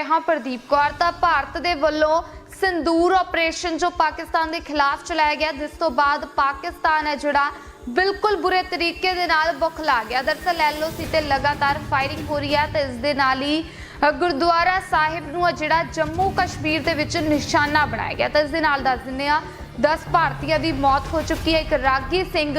ਹਾਂ, ਪ੍ਰਦੀਪ ਕੌਰ, ਤਾਂ ਭਾਰਤ ਦੇ ਵੱਲੋਂ ਸਿੰਦੂਰ ਆਪਰੇਸ਼ਨ ਜੋ ਪਾਕਿਸਤਾਨ ਦੇ ਖਿਲਾਫ ਚਲਾਇਆ ਗਿਆ, ਜਿਸ ਤੋਂ ਬਾਅਦ ਪਾਕਿਸਤਾਨ ਹੈ ਜਿਹੜਾ, ਬਿਲਕੁਲ ਬੁਰੇ ਤਰੀਕੇ ਦੇ ਨਾਲ ਬੁਖਲਾ ਗਿਆ। ਦਰਸਲ ਐਲਓਸੀ ਤੇ ਲਗਾਤਾਰ ਫਾਇਰਿੰਗ ਹੋ ਰਹੀ ਹੈ ਤੇ ਇਸ ਦੇ ਨਾਲ ਹੀ ਗੁਰਦੁਆਰਾ ਸਾਹਿਬ ਨੂੰ ਜਿਹੜਾ ਜੰਮੂ ਕਸ਼ਮੀਰ ਦੇ ਵਿੱਚ ਨਿਸ਼ਾਨਾ ਬਣਾਇਆ ਗਿਆ। ਤਾਂ ਇਸ ਦੇ ਨਾਲ ਦੱਸ ਦਿੰਦੇ ਆ 10 ਭਾਰਤੀਆਂ ਦੀ ਮੌਤ ਹੋ ਚੁੱਕੀ ਹੈ। ਇੱਕ ਰਾਗੀ ਸਿੰਘ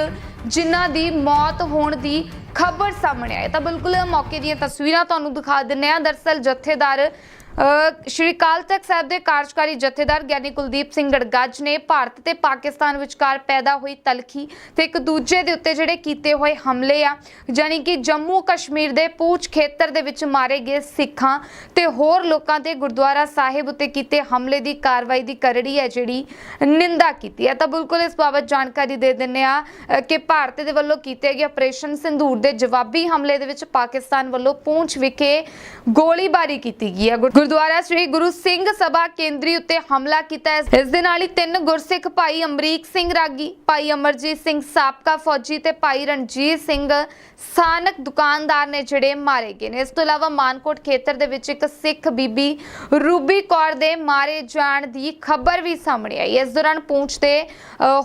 ਜਿਨ੍ਹਾਂ ਦੀ ਮੌਤ ਹੋਣ ਦੀ ਖਬਰ ਸਾਹਮਣੇ ਆਈ ਤਾਂ ਬਿਲਕੁਲ ਮੌਕੇ ਦੀਆਂ ਤਸਵੀਰਾਂ ਤੁਹਾਨੂੰ ਦਿਖਾ ਦਿੰਨੇ ਆ ਦਰਸਲ ਜਥੇਦਾਰ ਸ਼੍ਰੀ ਅਕਾਲ ਤਖਤ ਸਾਹਿਬ ਦੇ ਕਾਰਜਕਾਰੀ ਜਥੇਦਾਰ ਗਿਆਨੀ ਕੁਲਦੀਪ ਸਿੰਘ ਗੜਗੱਜ ਨੇ ਭਾਰਤ ਤੇ ਪਾਕਿਸਤਾਨ ਵਿਚਕਾਰ ਪੈਦਾ ਹੋਈ ਤਲਖੀ ਤੇ ਇੱਕ ਦੂਜੇ ਦੇ ਉੱਤੇ ਜਿਹੜੇ ਕੀਤੇ ਹੋਏ ਹਮਲੇ ਆ ਜਾਨੀ ਕਿ ਜੰਮੂ ਕਸ਼ਮੀਰ ਦੇ ਪੂੰਛ ਖੇਤਰ ਦੇ ਵਿੱਚ ਮਾਰੇ ਗਏ ਸਿੱਖਾਂ ਤੇ ਹੋਰ ਲੋਕਾਂ ਤੇ ਗੁਰਦੁਆਰਾ ਸਾਹਿਬ ਉੱਤੇ ਕੀਤੇ ਹਮਲੇ ਦੀ ਕਾਰਵਾਈ ਦੀ ਕਰੜੀ ਹੈ ਜਿਹੜੀ ਨਿੰਦਾ ਕੀਤੀ ਹੈ। ਤਾਂ ਬਿਲਕੁਲ ਇਸ ਬਾਬਤ ਜਾਣਕਾਰੀ ਦੇ ਦਿੰਨੇ ਆ ਕਿ ਭਾਰਤ ਦੇ ਵੱਲੋਂ ਕੀਤੇ ਗਏ ਆਪਰੇਸ਼ਨ ਸਿੰਧੂਰ ਦੇ ਜਵਾਬੀ ਹਮਲੇ ਦੇ ਵਿੱਚ ਪਾਕਿਸਤਾਨ ਵੱਲੋਂ ਪੂੰਛ ਵਿਖੇ ਗੋਲੀਬਾਰੀ ਕੀਤੀ ਗਈ ਹੈ। ਗੁਰ- ਗੁਰਦੁਆਰਾ ਸ੍ਰੀ ਗੁਰੂ ਸਿੰਘ ਸਭਾ ਕੇਂਦਰੀ ਉੱਤੇ ਹਮਲਾ ਕੀਤਾ ਹੈ। ਇਸ ਦੇ ਨਾਲ ਹੀ ਤਿੰਨ ਗੁਰਸਿੱਖ ਭਾਈ ਅਮਰੀਕ ਸਿੰਘ ਰਾਗੀ, ਭਾਈ ਅਮਰਜੀਤ ਸਿੰਘ ਸਾਬਕਾ ਫੌਜੀ ਤੇ ਭਾਈ ਰਣਜੀਤ ਸਿੰਘ ਸਥਾਨਕ ਦੁਕਾਨਦਾਰ ਨੇ ਜਿਹੜੇ ਮਾਰੇ ਗਏ ਨੇ। ਇਸ ਤੋਂ ਇਲਾਵਾ ਮਾਨਕੋਟ ਖੇਤਰ ਦੇ ਵਿੱਚ ਇੱਕ ਸਿੱਖ ਬੀਬੀ ਰੂਬੀ ਕੌਰ ਦੇ ਮਾਰੇ ਜਾਣ ਦੀ ਖਬਰ ਵੀ ਸਾਹਮਣੇ ਆਈ ਇਸ ਦੌਰਾਨ ਪੂੰਛ ਤੇ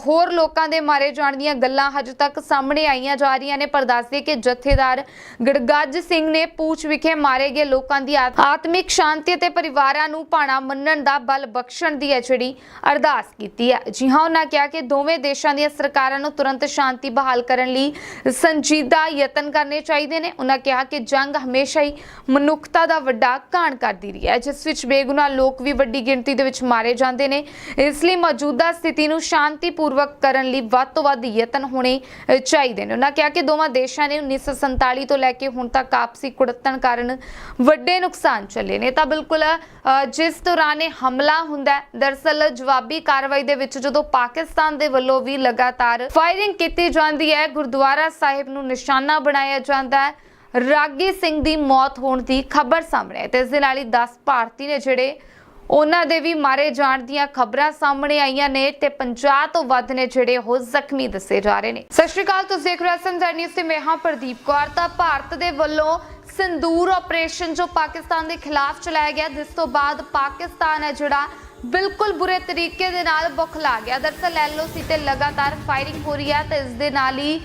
ਹੋਰ ਲੋਕਾਂ ਦੇ ਮਾਰੇ ਜਾਣ ਦੀਆਂ ਗੱਲਾਂ ਹਜੇ ਤੱਕ ਸਾਹਮਣੇ ਆਈਆਂ ਜਾ ਰਹੀਆਂ ਨੇ, ਪਰ ਦੱਸਦੇ ਕਿ ਜਥੇਦਾਰ ਗੜਗੱਜ ਸਿੰਘ ਨੇ ਪੂੰਛ ਵਿਖੇ ਮਾਰੇ ਗਏ ਲੋਕਾਂ ਦੀ ਆਤਮਿਕ ਸ਼ਾਂਤੀ ਅਤੇ ਪਰਿਵਾਰਾਂ ਨੂੰ ਭਾਣਾ ਮੰਨਣ ਦਾ ਬਲ ਬਖਸ਼ਣ ਦੀ ਹੈ ਜਿਹੜੀ ਅਰਦਾਸ ਕੀਤੀ ਹੈ। ਜੀ ਹਾਂ, ਉਹਨਾਂ ਕਿਹਾ ਕਿ ਦੋਵੇਂ ਦੇਸ਼ਾਂ ਦੀਆਂ ਸਰਕਾਰਾਂ ਨੂੰ ਤੁਰੰਤ ਸ਼ਾਂਤੀ ਬਹਾਲ ਕਰਨ ਲਈ ਸੰਜੀਦਾ ਯਤਨ ਕਰਨੇ ਚਾਹੀਦੇ ਨੇ। ਉਹਨਾਂ ਕਿਹਾ ਕਿ ਜੰਗ ਹਮੇਸ਼ਾ ਹੀ ਮਨੁੱਖਤਾ ਦਾ ਵੱਡਾ ਘਾਣ ਕਰਦੀ ਰਹੀ ਹੈ, ਜਿਸ ਵਿੱਚ ਬੇਗੁਨਾਹ ਲੋਕ ਵੀ ਵੱਡੀ ਗਿਣਤੀ ਦੇ ਵਿੱਚ ਮਾਰੇ ਜਾਂਦੇ ਨੇ। ਇਸ ਲਈ ਮੌਜੂਦਾ ਸਥਿਤੀ ਨੂੰ ਸ਼ਾਂਤੀਪੂਰਵਕ ਕਰਨ ਲਈ ਵੱਧ ਤੋਂ ਵੱਧ ਯਤਨ ਹੋਣੇ ਚਾਹੀਦੇ ਨੇ। ਉਹਨਾਂ ਕਿਹਾ ਕਿ ਦੋਵਾਂ ਦੇਸ਼ਾਂ ਨੇ 1947 ਤੋਂ ਲੈ ਕੇ ਹੁਣ ਤੱਕ ਆਪਸੀ ਕੁੜੱਤਣ ਕਾਰਨ ਵੱਡੇ ਨੁਕਸਾਨ ਚੱਲੇ ਨੇ। ਤਾਂ ਬਿਲਕੁਲ ਜਿਸ ਦੌਰਾਨ ਇਹ ਹਮਲਾ ਹੁੰਦਾ ਹੈ, ਜਵਾਬੀ ਕਾਰਵਾਈ ਦੇ ਵਿੱਚ ਜਦੋਂ ਪਾਕਿਸਤਾਨ ਦੇ ਵੱਲੋਂ ਵੀ ਲਗਾਤਾਰ ਫਾਇਰਿੰਗ ਕੀਤੀ ਜਾਂਦੀ ਹੈ ਗੁਰਦੁਆਰਾ ਸਾਹਿਬ ਨੂੰ ਨਿਸ਼ਾਨਾ ਬਣਾਇਆ ਜਾਂਦਾ ਹੈ। ਰਾਗੀ ਸਿੰਘ ਦੀ ਮੌਤ ਹੋਣ ਦੀ ਖਬਰ ਸਾਹਮਣੇ ਹੈ ਤੇ ਇਸ ਦੇ ਨਾਲ ਹੀ 10 ਭਾਰਤੀ ਨੇ ਜਿਹੜੇ ਉਹਨਾਂ ਦੇ ਵੀ ਮਾਰੇ ਜਾਣ ਦੀਆਂ ਖਬਰਾਂ ਸਾਹਮਣੇ ਆਈਆਂ ਨੇ ਤੇ 50 ਤੋਂ ਵੱਧ ਨੇ ਜਿਹੜੇ ਉਹ ਜ਼ਖਮੀ ਦੱਸੇ ਜਾ ਰਹੇ ਨੇ। ਸਤਿ ਸ਼੍ਰੀ ਅਕਾਲ ਤੁਸੀਂ ਦੇਖ ਰਹੇ ਹੋ ਸੰਜਰ ਨਿਊਜ਼ ਤੇ ਮੈਂ ਹਾਂ ਪ੍ਰਦੀਪ ਕੌਰ। ਤਾਂ ਭਾਰਤ ਦੇ ਵੱਲੋਂ ਸਿੰਦੂਰ ਆਪਰੇਸ਼ਨ ਜੋ ਪਾਕਿਸਤਾਨ ਦੇ ਖਿਲਾਫ ਚਲਾਇਆ ਗਿਆ, ਜਿਸ ਤੋਂ ਬਾਅਦ ਪਾਕਿਸਤਾਨ ਹੈ ਜਿਹੜਾ ਬਿਲਕੁਲ ਬੁਰੇ ਤਰੀਕੇ ਦੇ ਨਾਲ ਬੁਖਲਾ ਗਿਆ। ਦਰਅਸਲ ਐਲਓਸੀ ਤੇ ਲਗਾਤਾਰ ਫਾਇਰਿੰਗ ਹੋ ਰਹੀ ਹੈ ਤੇ ਇਸ ਦੇ ਨਾਲ ਹੀ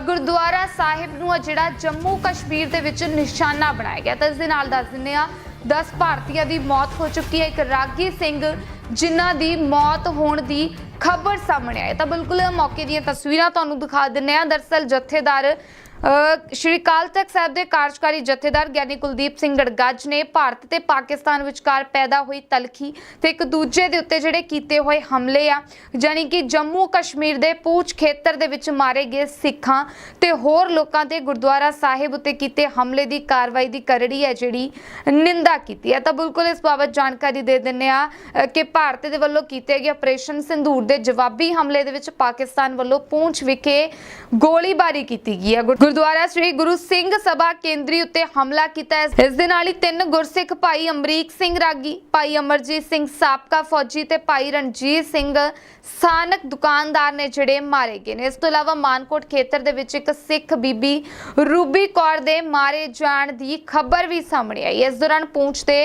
ਗੁਰਦੁਆਰਾ ਸਾਹਿਬ ਨੂੰ ਜਿਹੜਾ ਜੰਮੂ ਕਸ਼ਮੀਰ ਦੇ ਵਿੱਚ ਨਿਸ਼ਾਨਾ ਬਣਾਇਆ ਗਿਆ। ਤਾਂ ਇਸ ਦੇ ਨਾਲ ਦੱਸ ਦਿੰਦੇ ਆ 10 ਭਾਰਤੀਆਂ ਦੀ ਮੌਤ ਹੋ ਚੁੱਕੀ ਹੈ। ਇੱਕ ਰਾਗੀ ਸਿੰਘ ਜਿਨ੍ਹਾਂ ਦੀ ਮੌਤ ਹੋਣ ਦੀ ਖਬਰ ਸਾਹਮਣੇ ਆਈ ਤਾਂ ਬਿਲਕੁਲ ਮੌਕੇ ਦੀਆਂ ਤਸਵੀਰਾਂ ਤੁਹਾਨੂੰ ਦਿਖਾ ਦਿੰਨੇ ਆ ਦਰਅਸਲ ਜਥੇਦਾਰ ਸ਼੍ਰੀ ਅਕਾਲ ਤਖਤ ਸਾਹਿਬ ਦੇ ਕਾਰਜਕਾਰੀ ਜਥੇਦਾਰ ਗਿਆਨੀ ਕੁਲਦੀਪ ਸਿੰਘ ਗੜਗੱਜ ਨੇ ਭਾਰਤ ਤੇ ਪਾਕਿਸਤਾਨ ਵਿਚਕਾਰ ਪੈਦਾ ਹੋਈ ਤਲਖੀ ਤੇ ਇੱਕ ਦੂਜੇ ਦੇ ਉੱਤੇ ਜਿਹੜੇ ਕੀਤੇ ਹੋਏ ਹਮਲੇ ਆ ਜਾਨੀ ਕਿ ਜੰਮੂ ਕਸ਼ਮੀਰ ਦੇ ਪੂੰਛ ਖੇਤਰ ਦੇ ਵਿੱਚ ਮਾਰੇ ਗਏ ਸਿੱਖਾਂ ਤੇ ਹੋਰ ਲੋਕਾਂ ਤੇ ਗੁਰਦੁਆਰਾ ਸਾਹਿਬ ਉੱਤੇ ਕੀਤੇ ਹਮਲੇ ਦੀ ਕਾਰਵਾਈ ਦੀ ਕਰੜੀ ਹੈ ਜਿਹੜੀ ਨਿੰਦਾ ਕੀਤੀ ਹੈ। ਤਾਂ ਬਿਲਕੁਲ ਇਸ ਬਾਬਤ ਜਾਣਕਾਰੀ ਦੇ ਦਿੰਨੇ ਆ ਕਿ ਭਾਰਤ ਦੇ ਵੱਲੋਂ ਕੀਤੇ ਗਏ ਆਪਰੇਸ਼ਨ ਸਿੰਧੂਰ ਦੇ ਜਵਾਬੀ ਹਮਲੇ ਦੇ ਵਿੱਚ ਪਾਕਿਸਤਾਨ ਵੱਲੋਂ ਪੂੰਛ ਵਿਖੇ ਗੋਲੀਬਾਰੀ ਕੀਤੀ ਗਈ ਹੈ। ਗੁਰ- ਗੁਰਦੁਆਰਾ ਸ੍ਰੀ ਗੁਰੂ ਸਿੰਘ ਸਭਾ ਕੇਂਦਰੀ ਉੱਤੇ ਹਮਲਾ ਕੀਤਾ ਹੈ। ਇਸ ਦੇ ਨਾਲ ਹੀ ਤਿੰਨ ਗੁਰਸਿੱਖ ਭਾਈ ਅਮਰੀਕ ਸਿੰਘ ਰਾਗੀ, ਭਾਈ ਅਮਰਜੀਤ ਸਿੰਘ ਸਾਬਕਾ ਫੌਜੀ ਤੇ ਭਾਈ ਰਣਜੀਤ ਸਿੰਘ ਸਥਾਨਕ ਦੁਕਾਨਦਾਰ ਨੇ ਜਿਹੜੇ ਮਾਰੇ ਗਏ ਨੇ। ਇਸ ਤੋਂ ਇਲਾਵਾ ਮਾਨਕੋਟ ਖੇਤਰ ਦੇ ਵਿੱਚ ਇੱਕ ਸਿੱਖ ਬੀਬੀ ਰੂਬੀ ਕੌਰ ਦੇ ਮਾਰੇ ਜਾਣ ਦੀ ਖਬਰ ਵੀ ਸਾਹਮਣੇ ਆਈ ਇਸ ਦੌਰਾਨ ਪੂੰਛ ਤੇ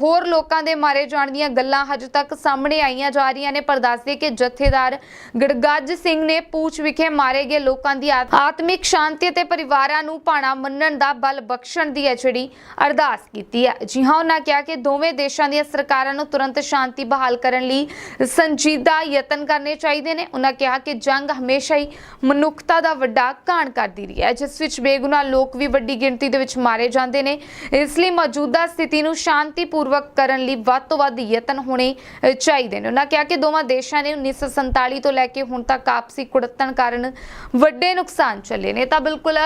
ਹੋਰ ਲੋਕਾਂ ਦੇ ਮਾਰੇ ਜਾਣ ਦੀਆਂ ਗੱਲਾਂ ਹਜੇ ਤੱਕ ਸਾਹਮਣੇ ਆਈਆਂ ਜਾ ਰਹੀਆਂ ਨੇ, ਪਰ ਦੱਸਦੇ ਕਿ ਜਥੇਦਾਰ ਗੜਗੱਜ ਸਿੰਘ ਨੇ ਪੂੰਛ ਵਿਖੇ ਮਾਰੇ ਗਏ ਲੋਕਾਂ ਦੀ ਆਤਮਿਕ ਸ਼ਾਂਤੀ ਤੇ ਪਰਿਵਾਰਾਂ ਨੂੰ ਭਾਣਾ ਮੰਨਣ ਦਾ ਬਲ ਬਖਸ਼ਣ ਦੀ ਹੈ ਜਿਹੜੀ ਅਰਦਾਸ ਕੀਤੀ ਹੈ। ਜੀ ਹਾਂ, ਉਹਨਾਂ ਕਿਹਾ ਕਿ ਦੋਵੇਂ ਦੇਸ਼ਾਂ ਦੀਆਂ ਸਰਕਾਰਾਂ ਨੂੰ ਤੁਰੰਤ ਸ਼ਾਂਤੀ ਬਹਾਲ ਕਰਨ ਲਈ ਸੰਜੀਦਾ ਯਤਨ ਕਰਨੇ ਚਾਹੀਦੇ ਨੇ। ਉਹਨਾਂ ਕਿਹਾ ਕਿ ਜੰਗ ਹਮੇਸ਼ਾ ਹੀ ਮਨੁੱਖਤਾ ਦਾ ਵੱਡਾ ਘਾਣ ਕਰਦੀ ਰਹੀ ਹੈ, ਜਿਸ ਵਿੱਚ ਬੇਗੁਨਾਹ ਲੋਕ ਵੀ ਵੱਡੀ ਗਿਣਤੀ ਦੇ ਵਿੱਚ ਮਾਰੇ ਜਾਂਦੇ ਨੇ। ਇਸ ਲਈ ਮੌਜੂਦਾ ਸਥਿਤੀ ਨੂੰ ਸ਼ਾਂਤੀਪੂਰਵਕ ਕਰਨ ਲਈ ਵੱਧ ਤੋਂ ਵੱਧ ਯਤਨ ਹੋਣੇ ਚਾਹੀਦੇ ਨੇ। ਉਹਨਾਂ ਕਿਹਾ ਕਿ ਦੋਵਾਂ ਦੇਸ਼ਾਂ ਨੇ 1947 ਤੋਂ ਲੈ ਕੇ ਹੁਣ ਤੱਕ ਆਪਸੀ ਕੁੜੱਤਣ ਕਾਰਨ ਵੱਡੇ ਨੁਕਸਾਨ ਚੱਲੇ ਨੇ। ਤਾਂ ਬਿਲਕੁਲ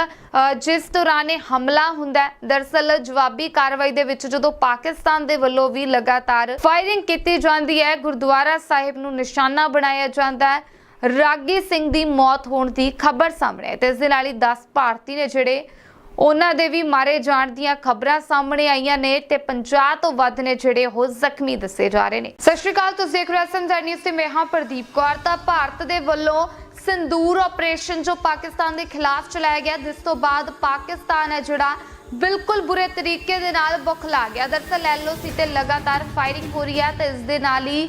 ਜਿਸ ਦੌਰਾਨ ਇਹ ਹਮਲਾ ਹੁੰਦਾ ਹੈ, ਜਵਾਬੀ ਕਾਰਵਾਈ ਦੇ ਵਿੱਚ ਜਦੋਂ ਪਾਕਿਸਤਾਨ ਦੇ ਵੱਲੋਂ ਵੀ ਲਗਾਤਾਰ ਫਾਇਰਿੰਗ ਕੀਤੀ ਜਾਂਦੀ ਹੈ ਗੁਰਦੁਆਰਾ ਸਾਹਿਬ ਨੂੰ ਨਿਸ਼ਾਨਾ ਬਣਾਇਆ ਜਾਂਦਾ ਹੈ। ਰਾਗੀ ਸਿੰਘ ਦੀ ਮੌਤ ਹੋਣ ਦੀ ਖਬਰ ਸਾਹਮਣੇ ਹੈ ਤੇ ਇਸ ਦੇ ਨਾਲ ਹੀ 10 ਭਾਰਤੀ ਨੇ ਜਿਹੜੇ ਉਹਨਾਂ ਦੇ ਵੀ ਮਾਰੇ ਜਾਣ ਦੀਆਂ ਖਬਰਾਂ ਸਾਹਮਣੇ ਆਈਆਂ ਨੇ ਤੇ 50 ਤੋਂ ਵੱਧ ਨੇ ਜਿਹੜੇ ਉਹ ਜ਼ਖਮੀ ਦੱਸੇ ਜਾ ਰਹੇ ਨੇ। ਸਤਿ ਸ਼੍ਰੀ ਅਕਾਲ ਤੁਸੀਂ ਦੇਖ ਰਹੇ ਹੋ ਸੰਜਰ ਨਿਊਜ਼ ਤੇ ਮੈਂ ਹਾਂ ਪ੍ਰਦੀਪ ਕੌਰ। ਤਾਂ ਭਾਰਤ ਦੇ ਵੱਲੋਂ ਸਿੰਦੂਰ ਆਪਰੇਸ਼ਨ ਜੋ ਪਾਕਿਸਤਾਨ ਦੇ ਖਿਲਾਫ ਚਲਾਇਆ ਗਿਆ, ਜਿਸ ਤੋਂ ਬਾਅਦ ਪਾਕਿਸਤਾਨ ਹੈ ਜਿਹੜਾ ਬਿਲਕੁਲ ਬੁਰੇ ਤਰੀਕੇ ਦੇ ਨਾਲ ਬੁਖਲਾ ਗਿਆ। ਦਰਸਲ ਐਲਓਸੀ ਤੇ ਲਗਾਤਾਰ ਫਾਇਰਿੰਗ ਹੋ ਰਹੀ ਹੈ ਤੇ ਇਸ ਦੇ ਨਾਲ ਹੀ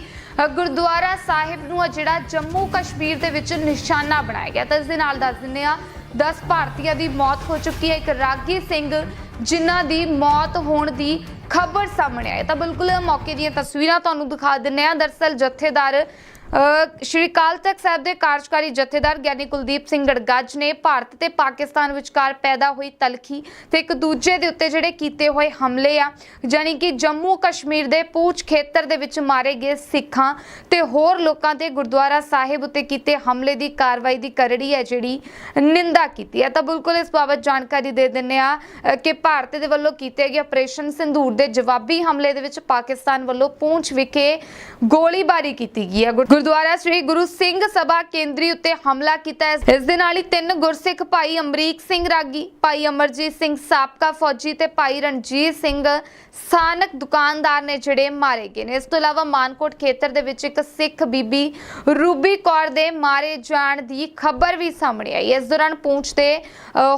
ਗੁਰਦੁਆਰਾ ਸਾਹਿਬ ਨੂੰ ਜਿਹੜਾ ਜੰਮੂ ਕਸ਼ਮੀਰ ਦੇ ਵਿੱਚ ਨਿਸ਼ਾਨਾ ਬਣਾਇਆ ਗਿਆ। ਤਾਂ ਇਸ ਦੇ ਨਾਲ ਦੱਸ ਦਿੰਦੇ ਆ 10 ਭਾਰਤੀਆਂ ਦੀ ਮੌਤ ਹੋ ਚੁੱਕੀ ਹੈ। ਇੱਕ ਰਾਗੀ ਸਿੰਘ ਜਿਨ੍ਹਾਂ ਦੀ ਮੌਤ ਹੋਣ ਦੀ ਖਬਰ ਸਾਹਮਣੇ ਆਈ ਤਾਂ ਬਿਲਕੁਲ ਮੌਕੇ ਦੀਆਂ ਤਸਵੀਰਾਂ ਤੁਹਾਨੂੰ ਦਿਖਾ ਦਿੰਨੇ ਆ ਦਰਸਲ ਜਥੇਦਾਰ ਸ਼੍ਰੀ ਅਕਾਲ ਤਖਤ ਸਾਹਿਬ ਦੇ ਕਾਰਜਕਾਰੀ ਜਥੇਦਾਰ ਗਿਆਨੀ ਕੁਲਦੀਪ ਸਿੰਘ ਗੜਗੱਜ ਨੇ ਭਾਰਤ ਤੇ ਪਾਕਿਸਤਾਨ ਵਿਚਕਾਰ ਪੈਦਾ ਹੋਈ ਤਲਖੀ ਤੇ ਇੱਕ ਦੂਜੇ ਦੇ ਉੱਤੇ ਜਿਹੜੇ ਕੀਤੇ ਹੋਏ ਹਮਲੇ ਆ ਜਾਨੀ ਕਿ ਜੰਮੂ ਕਸ਼ਮੀਰ ਦੇ ਪੂੰਛ ਖੇਤਰ ਦੇ ਵਿੱਚ ਮਾਰੇ ਗਏ ਸਿੱਖਾਂ ਤੇ ਹੋਰ ਲੋਕਾਂ ਤੇ ਗੁਰਦੁਆਰਾ ਸਾਹਿਬ ਉੱਤੇ ਕੀਤੇ ਹਮਲੇ ਦੀ ਕਾਰਵਾਈ ਦੀ ਕਰੜੀ ਹੈ ਜਿਹੜੀ ਨਿੰਦਾ ਕੀਤੀ ਹੈ। ਤਾਂ ਬਿਲਕੁਲ ਇਸ ਬਾਬਤ ਜਾਣਕਾਰੀ ਦੇ ਦਿੰਨੇ ਆ ਕਿ ਭਾਰਤ ਦੇ ਵੱਲੋਂ ਕੀਤੇ ਗਏ ਆਪਰੇਸ਼ਨ ਸਿੰਧੂਰ ਦੇ ਜਵਾਬੀ ਹਮਲੇ ਦੇ ਵਿੱਚ ਪਾਕਿਸਤਾਨ ਵੱਲੋਂ ਪੂੰਛ ਵਿਖੇ ਗੋਲੀਬਾਰੀ ਕੀਤੀ ਗਈ ਹੈ। ਗੁਰ- ਗੁਰਦੁਆਰਾ ਸ੍ਰੀ ਗੁਰੂ ਸਿੰਘ ਸਭਾ ਕੇਂਦਰੀ ਉੱਤੇ ਹਮਲਾ ਕੀਤਾ ਹੈ। ਇਸ ਦੇ ਨਾਲ ਹੀ ਤਿੰਨ ਗੁਰਸਿੱਖ ਭਾਈ ਅਮਰੀਕ ਸਿੰਘ ਰਾਗੀ, ਭਾਈ ਅਮਰਜੀਤ ਸਿੰਘ ਸਾਬਕਾ ਫੌਜੀ ਤੇ ਭਾਈ ਰਣਜੀਤ ਸਿੰਘ ਸਥਾਨਕ ਦੁਕਾਨਦਾਰ ਨੇ ਜਿਹੜੇ ਮਾਰੇ ਗਏ ਨੇ। ਇਸ ਤੋਂ ਇਲਾਵਾ ਮਾਨਕੋਟ ਖੇਤਰ ਦੇ ਵਿੱਚ ਇੱਕ ਸਿੱਖ ਬੀਬੀ ਰੂਬੀ ਕੌਰ ਦੇ ਮਾਰੇ ਜਾਣ ਦੀ ਖਬਰ ਵੀ ਸਾਹਮਣੇ ਆਈ ਇਸ ਦੌਰਾਨ ਪੂੰਛ ਤੇ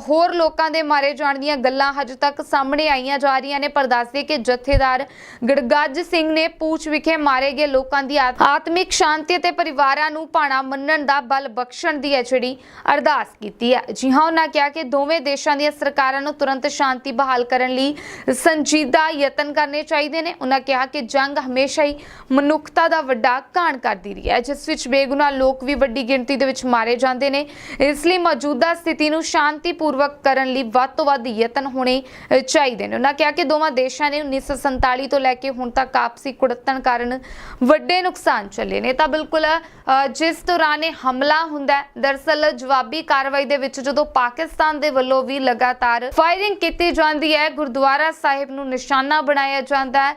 ਹੋਰ ਲੋਕਾਂ ਦੇ ਮਾਰੇ ਜਾਣ ਦੀਆਂ ਗੱਲਾਂ ਹਜੇ ਤੱਕ ਸਾਹਮਣੇ ਆਈਆਂ ਜਾ ਰਹੀਆਂ ਨੇ, ਪਰ ਦੱਸਦੇ ਕਿ ਜਥੇਦਾਰ ਗੜਗੱਜ ਸਿੰਘ ਨੇ ਪੂੰਛ ਵਿਖੇ ਮਾਰੇ ਗਏ ਲੋਕਾਂ ਦੀ ਆਤ- ਆਤਮਿਕ ਸ਼ਾਂਤੀ ਤੇ ਪਰਿਵਾਰਾਂ ਨੂੰ ਭਾਣਾ ਮੰਨਣ ਦਾ ਬਲ ਬਖਸ਼ਣ ਦੀ ਹੈ ਜਿਹੜੀ ਅਰਦਾਸ ਕੀਤੀ ਹੈ। ਜੀ ਹਾਂ, ਉਹਨਾਂ ਕਿਹਾ ਕਿ ਦੋਵੇਂ ਦੇਸ਼ਾਂ ਦੀਆਂ ਸਰਕਾਰਾਂ ਨੂੰ ਤੁਰੰਤ ਸ਼ਾਂਤੀ ਬਹਾਲ ਕਰਨ ਲਈ ਸੰਜੀਦਾ ਯਤਨ ਕਰਨੇ ਚਾਹੀਦੇ ਨੇ। ਉਹਨਾਂ ਕਿਹਾ ਕਿ ਜੰਗ ਹਮੇਸ਼ਾ ਹੀ ਮਨੁੱਖਤਾ ਦਾ ਵੱਡਾ ਘਾਣ ਕਰਦੀ ਰਹੀ ਹੈ, ਜਿਸ ਵਿੱਚ ਬੇਗੁਨਾਹ ਲੋਕ ਵੀ ਵੱਡੀ ਗਿਣਤੀ ਦੇ ਵਿੱਚ ਮਾਰੇ ਜਾਂਦੇ ਨੇ। ਇਸ ਲਈ ਮੌਜੂਦਾ ਸਥਿਤੀ ਨੂੰ ਸ਼ਾਂਤੀਪੂਰਵਕ ਕਰਨ ਲਈ ਵੱਧ ਤੋਂ ਵੱਧ ਯਤਨ ਹੋਣੇ ਚਾਹੀਦੇ ਨੇ। ਉਹਨਾਂ ਕਿਹਾ ਕਿ ਦੋਵਾਂ ਦੇਸ਼ਾਂ ਨੇ 1947 ਤੋਂ ਲੈ ਕੇ ਹੁਣ ਤੱਕ ਆਪਸੀ ਕੁੜੱਤਣ ਕਾਰਨ ਵੱਡੇ ਨੁਕਸਾਨ ਚੱਲੇ ਨੇ। ਤਾਂ ਬਿਲਕੁਲ ਜਿਸ ਦੌਰਾਨ ਇਹ ਹਮਲਾ ਹੁੰਦਾ ਹੈ, ਦਰਅਸਲ ਜਵਾਬੀ ਕਾਰਵਾਈ ਦੇ ਵਿੱਚ ਜਦੋਂ ਪਾਕਿਸਤਾਨ ਦੇ ਵੱਲੋਂ ਵੀ ਲਗਾਤਾਰ ਫਾਇਰਿੰਗ ਕੀਤੀ ਜਾਂਦੀ ਹੈ ਗੁਰਦੁਆਰਾ ਸਾਹਿਬ ਨੂੰ ਨਿਸ਼ਾਨਾ ਬਣਾਇਆ ਜਾਂਦਾ ਹੈ।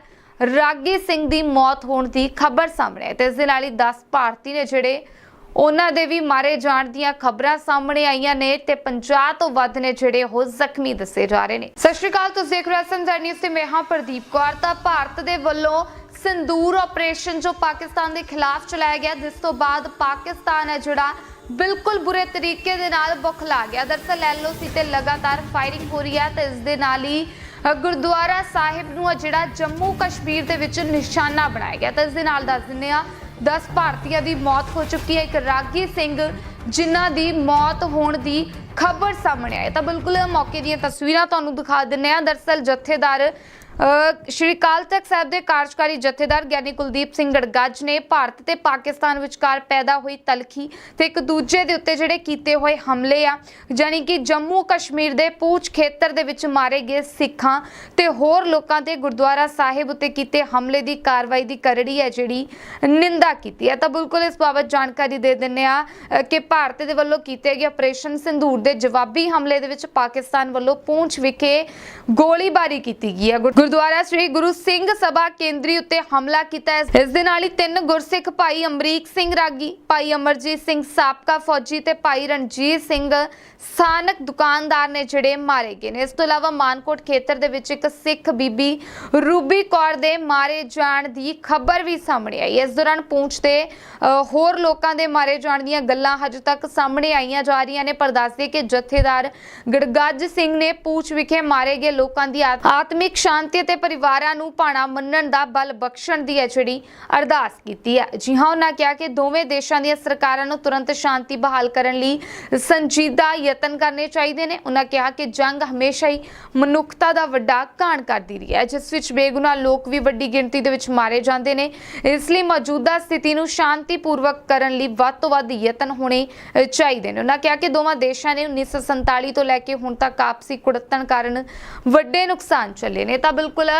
ਰਾਗੀ ਸਿੰਘ ਦੀ ਮੌਤ ਹੋਣ ਦੀ ਖਬਰ ਸਾਹਮਣੇ ਹੈ ਤੇ ਇਸ ਦੇ ਨਾਲ ਹੀ 10 ਭਾਰਤੀ ਨੇ ਜਿਹੜੇ ਉਹਨਾਂ ਦੇ ਵੀ ਮਾਰੇ ਜਾਣ ਦੀਆਂ ਖਬਰਾਂ ਸਾਹਮਣੇ ਆਈਆਂ ਨੇ ਤੇ 50 ਤੋਂ ਵੱਧ ਨੇ ਜਿਹੜੇ ਉਹ ਜ਼ਖਮੀ ਦੱਸੇ ਜਾ ਰਹੇ ਨੇ। ਸਤਿ ਸ਼੍ਰੀ ਅਕਾਲ ਤੁਸੀਂ ਦੇਖ ਰਹੇ ਹੋ ਸੰਜਰ ਨਿਊਜ਼ ਤੇ ਮੈਂ ਹਾਂ ਪ੍ਰਦੀਪ ਕੌਰ। ਤਾਂ ਭਾਰਤ ਦੇ ਵੱਲੋਂ ਸਿੰਦੂਰ ਆਪਰੇਸ਼ਨ ਜੋ ਪਾਕਿਸਤਾਨ ਦੇ ਖਿਲਾਫ ਚਲਾਇਆ ਗਿਆ, ਜਿਸ ਤੋਂ ਬਾਅਦ ਪਾਕਿਸਤਾਨ ਹੈ ਜਿਹੜਾ ਬਿਲਕੁਲ ਬੁਰੇ ਤਰੀਕੇ ਦੇ ਨਾਲ ਬੁਖਲਾ ਗਿਆ। ਦਰਸਲ ਐਲਓਸੀ ਤੇ ਲਗਾਤਾਰ ਫਾਇਰਿੰਗ ਹੋ ਰਹੀ ਹੈ ਤੇ ਇਸ ਦੇ ਨਾਲ ਹੀ ਗੁਰਦੁਆਰਾ ਸਾਹਿਬ ਨੂੰ ਜਿਹੜਾ ਜੰਮੂ ਕਸ਼ਮੀਰ ਦੇ ਵਿੱਚ ਨਿਸ਼ਾਨਾ ਬਣਾਇਆ ਗਿਆ। ਤਾਂ ਇਸ ਦੇ ਨਾਲ ਦੱਸ ਦਿੰਦੇ ਆ 10 ਭਾਰਤੀਆਂ ਦੀ ਮੌਤ ਹੋ ਚੁੱਕੀ ਹੈ। ਇੱਕ ਰਾਗੀ ਸਿੰਘ ਜਿਨ੍ਹਾਂ ਦੀ ਮੌਤ ਹੋਣ ਦੀ ਖਬਰ ਸਾਹਮਣੇ ਆਈ ਤਾਂ ਬਿਲਕੁਲ ਮੌਕੇ ਦੀਆਂ ਤਸਵੀਰਾਂ ਤੁਹਾਨੂੰ ਦਿਖਾ ਦਿੰਨੇ ਆ ਦਰਸਲ ਜਥੇਦਾਰ ਸ਼੍ਰੀ ਅਕਾਲ ਤਖਤ ਸਾਹਿਬ ਦੇ ਕਾਰਜਕਾਰੀ ਜਥੇਦਾਰ ਗਿਆਨੀ ਕੁਲਦੀਪ ਸਿੰਘ ਗੜਗੱਜ ਨੇ ਭਾਰਤ ਤੇ ਪਾਕਿਸਤਾਨ ਵਿਚਕਾਰ ਪੈਦਾ ਹੋਈ ਤਲਖੀ ਤੇ ਇੱਕ ਦੂਜੇ ਦੇ ਉੱਤੇ ਜਿਹੜੇ ਕੀਤੇ ਹੋਏ ਹਮਲੇ ਆ ਜਾਨੀ ਕਿ ਜੰਮੂ ਕਸ਼ਮੀਰ ਦੇ ਪੂੰਛ ਖੇਤਰ ਦੇ ਵਿੱਚ ਮਾਰੇ ਗਏ ਸਿੱਖਾਂ ਤੇ ਹੋਰ ਲੋਕਾਂ ਤੇ ਗੁਰਦੁਆਰਾ ਸਾਹਿਬ ਉੱਤੇ ਕੀਤੇ ਹਮਲੇ ਦੀ ਕਾਰਵਾਈ ਦੀ ਕਰੜੀ ਹੈ ਜਿਹੜੀ ਨਿੰਦਾ ਕੀਤੀ ਹੈ। ਤਾਂ ਬਿਲਕੁਲ ਇਸ ਬਾਬਤ ਜਾਣਕਾਰੀ ਦੇ ਦਿੰਨੇ ਆ ਕਿ ਭਾਰਤ ਦੇ ਵੱਲੋਂ ਕੀਤੇ ਗਏ ਆਪਰੇਸ਼ਨ ਸਿੰਧੂਰ ਦੇ ਜਵਾਬੀ ਹਮਲੇ ਦੇ ਵਿੱਚ ਪਾਕਿਸਤਾਨ ਵੱਲੋਂ ਪੂੰਛ ਵਿਖੇ ਗੋਲੀਬਾਰੀ ਕੀਤੀ ਗਈ ਹੈ। ਗੁਰ- ਗੁਰਦੁਆਰਾ ਸ੍ਰੀ ਗੁਰੂ ਸਿੰਘ ਸਭਾ ਕੇਂਦਰੀ ਉੱਤੇ ਹਮਲਾ ਕੀਤਾ ਹੈ। ਇਸ ਦੇ ਨਾਲ ਹੀ ਤਿੰਨ ਗੁਰਸਿੱਖ ਭਾਈ ਅਮਰੀਕ ਸਿੰਘ ਰਾਗੀ, ਭਾਈ ਅਮਰਜੀਤ ਸਿੰਘ ਸਾਬਕਾ ਫੌਜੀ ਤੇ ਭਾਈ ਰਣਜੀਤ ਸਿੰਘ ਸਥਾਨਕ ਦੁਕਾਨਦਾਰ ਨੇ ਜਿਹੜੇ ਮਾਰੇ ਗਏ ਨੇ। ਇਸ ਤੋਂ ਇਲਾਵਾ ਮਾਨਕੋਟ ਖੇਤਰ ਦੇ ਵਿੱਚ ਇੱਕ ਸਿੱਖ ਬੀਬੀ ਰੂਬੀ ਕੌਰ ਦੇ ਮਾਰੇ ਜਾਣ ਦੀ ਖਬਰ ਵੀ ਸਾਹਮਣੇ ਆਈ ਇਸ ਦੌਰਾਨ ਪੂੰਛ ਤੇ ਹੋਰ ਲੋਕਾਂ ਦੇ ਮਾਰੇ ਜਾਣ ਦੀਆਂ ਗੱਲਾਂ ਹਜੇ ਤੱਕ ਸਾਹਮਣੇ ਆਈਆਂ ਜਾ ਰਹੀਆਂ ਨੇ, ਪਰ ਦੱਸਦੇ ਕਿ ਜਥੇਦਾਰ ਗੜਗੱਜ ਸਿੰਘ ਨੇ ਪੂੰਛ ਵਿਖੇ ਮਾਰੇ ਗਏ ਲੋਕਾਂ ਦੀ ਆਤਮਿਕ ਸ਼ਾਂਤੀ ਤੇ ਪਰਿਵਾਰਾਂ ਨੂੰ ਭਾਣਾ ਮੰਨਣ ਦਾ ਬਲ ਬਖਸ਼ਣ ਦੀ ਹੈ ਜਿਹੜੀ ਅਰਦਾਸ ਕੀਤੀ ਹੈ। ਜੀ ਹਾਂ, ਉਹਨਾਂ ਕਿਹਾ ਕਿ ਦੋਵੇਂ ਦੇਸ਼ਾਂ ਦੀਆਂ ਸਰਕਾਰਾਂ ਨੂੰ ਤੁਰੰਤ ਸ਼ਾਂਤੀ ਬਹਾਲ ਕਰਨ ਲਈ ਸੰਜੀਦਾ ਯਤਨ ਕਰਨੇ ਚਾਹੀਦੇ ਨੇ। ਉਹਨਾਂ ਕਿਹਾ ਕਿ ਜੰਗ ਹਮੇਸ਼ਾ ਹੀ ਮਨੁੱਖਤਾ ਦਾ ਵੱਡਾ ਘਾਣ ਕਰਦੀ ਰਹੀ ਹੈ, ਜਿਸ ਵਿੱਚ ਬੇਗੁਨਾਹ ਲੋਕ ਵੀ ਵੱਡੀ ਗਿਣਤੀ ਦੇ ਵਿੱਚ ਮਾਰੇ ਜਾਂਦੇ ਨੇ। ਇਸ ਲਈ ਮੌਜੂਦਾ ਸਥਿਤੀ ਨੂੰ ਸ਼ਾਂਤੀਪੂਰਵਕ ਕਰਨ ਲਈ ਵੱਧ ਤੋਂ ਵੱਧ ਯਤਨ ਹੋਣੇ ਚਾਹੀਦੇ ਨੇ। ਉਹਨਾਂ ਕਿਹਾ ਕਿ ਦੋਵਾਂ ਦੇਸ਼ਾਂ ਨੇ 1947 ਤੋਂ ਲੈ ਕੇ ਹੁਣ ਤੱਕ ਆਪਸੀ ਕੁੜੱਤਣ ਕਾਰਨ ਵੱਡੇ ਨੁਕਸਾਨ ਚੱਲੇ ਨੇ। ਤਾਂ ਬਿਲਕੁਲ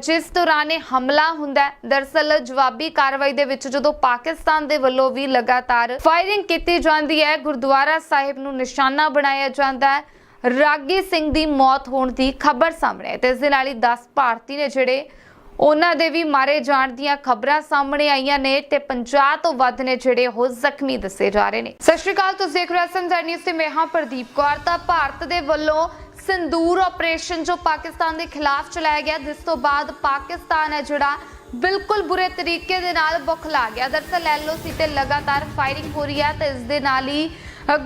ਜਿਸ ਦੌਰਾਨ ਇਹ ਹਮਲਾ ਹੁੰਦਾ ਹੈ, ਜਵਾਬੀ ਕਾਰਵਾਈ ਦੇ ਵਿੱਚ ਜਦੋਂ ਪਾਕਿਸਤਾਨ ਦੇ ਵੱਲੋਂ ਵੀ ਲਗਾਤਾਰ ਫਾਇਰਿੰਗ ਕੀਤੀ ਜਾਂਦੀ ਹੈ ਗੁਰਦੁਆਰਾ ਸਾਹਿਬ ਨੂੰ ਨਿਸ਼ਾਨਾ ਬਣਾਇਆ ਜਾਂਦਾ ਹੈ। ਰਾਗੀ ਸਿੰਘ ਦੀ ਮੌਤ ਹੋਣ ਦੀ ਖਬਰ ਸਾਹਮਣੇ ਹੈ ਤੇ ਇਸ ਦੇ ਨਾਲ ਹੀ 10 ਭਾਰਤੀ ਨੇ ਜਿਹੜੇ ਉਹਨਾਂ ਦੇ ਵੀ ਮਾਰੇ ਜਾਣ ਦੀਆਂ ਖਬਰਾਂ ਸਾਹਮਣੇ ਆਈਆਂ ਨੇ ਤੇ 50 ਤੋਂ ਵੱਧ ਨੇ ਜਿਹੜੇ ਉਹ ਜ਼ਖਮੀ ਦੱਸੇ ਜਾ ਰਹੇ ਨੇ। ਸਤਿ ਸ਼੍ਰੀ ਅਕਾਲ ਤੁਸੀਂ ਦੇਖ ਰਹੇ ਹੋ ਸੰਜਰ ਨਿਊਜ਼ ਤੇ ਮੈਂ ਹਾਂ ਪ੍ਰਦੀਪ ਕੌਰ। ਤਾਂ ਭਾਰਤ ਦੇ ਵੱਲੋਂ ਸਿੰਦੂਰ ਆਪਰੇਸ਼ਨ ਜੋ ਪਾਕਿਸਤਾਨ ਦੇ ਖਿਲਾਫ ਚਲਾਇਆ ਗਿਆ, ਜਿਸ ਤੋਂ ਬਾਅਦ ਪਾਕਿਸਤਾਨ ਹੈ ਜਿਹੜਾ ਬਿਲਕੁਲ ਬੁਰੇ ਤਰੀਕੇ ਦੇ ਨਾਲ ਬੁਖਲਾ ਗਿਆ। ਦਰਅਸਲ ਐਲਓਸੀ ਤੇ ਲਗਾਤਾਰ ਫਾਇਰਿੰਗ ਹੋ ਰਹੀ ਹੈ ਤੇ ਇਸ ਦੇ ਨਾਲ ਹੀ